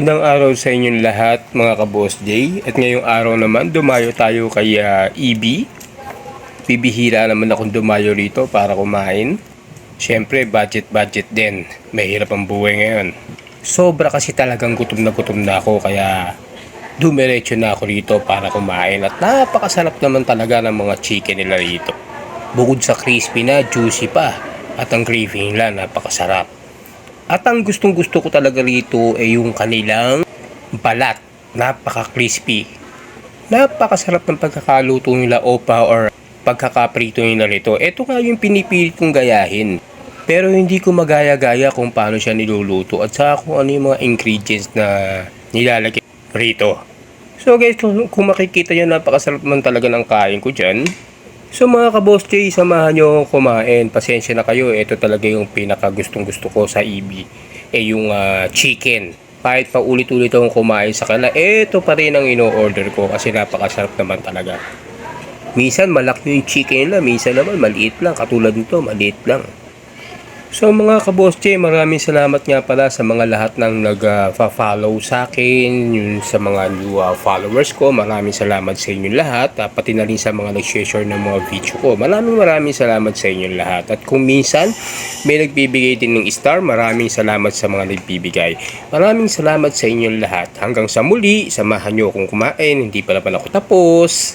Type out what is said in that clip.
Magandang araw sa inyong lahat mga ka-Boss J. At ngayong araw naman dumayo tayo kay ah, EB. Bibihira naman akong dumayo rito para kumain. Siyempre budget-budget din. Mahirap ang buhay ngayon. Sobra kasi talagang gutom na gutom na ako kaya dumiretso na ako rito para kumain. At napakasarap naman talaga ng mga chicken nila rito. Bukod sa crispy na, juicy pa. At ang gravy nila napakasarap. At ang gustong gusto ko talaga rito ay yung kanilang balat. Napaka-crispy. Napakasarap ng pagkakaluto nila opa or pagkakaprito nila rito. Ito nga yung pinipilit kong gayahin. Pero hindi ko magaya-gaya kung paano siya niluluto at saka kung ano yung mga ingredients na nilalagay rito. So guys, kung, kung makikita nyo, napakasarap man talaga ng kain ko dyan. So mga ka-boss J, samahan nyo kumain. Pasensya na kayo, ito talaga yung pinaka gustong gusto ko sa EB. Eh yung ah, chicken. Kahit pa ulit-ulit akong kumain sa kanila, ito pa rin ang ino-order ko kasi napakasarap naman talaga. Minsan malaki yung chicken nila, minsan naman maliit lang. Katulad nito, maliit lang. So mga kaboss J, maraming salamat nga pala sa mga lahat ng nag-follow sa akin, yung sa mga new ah, followers ko. Maraming salamat sa inyo lahat, ah, pati na rin sa mga nag-share ng mga video ko. Maraming maraming salamat sa inyo lahat. At kung minsan may nagbibigay din ng star, maraming salamat sa mga nagbibigay. Maraming salamat sa inyo lahat. Hanggang sa muli, samahan nyo akong kumain. Hindi pala pala ako tapos.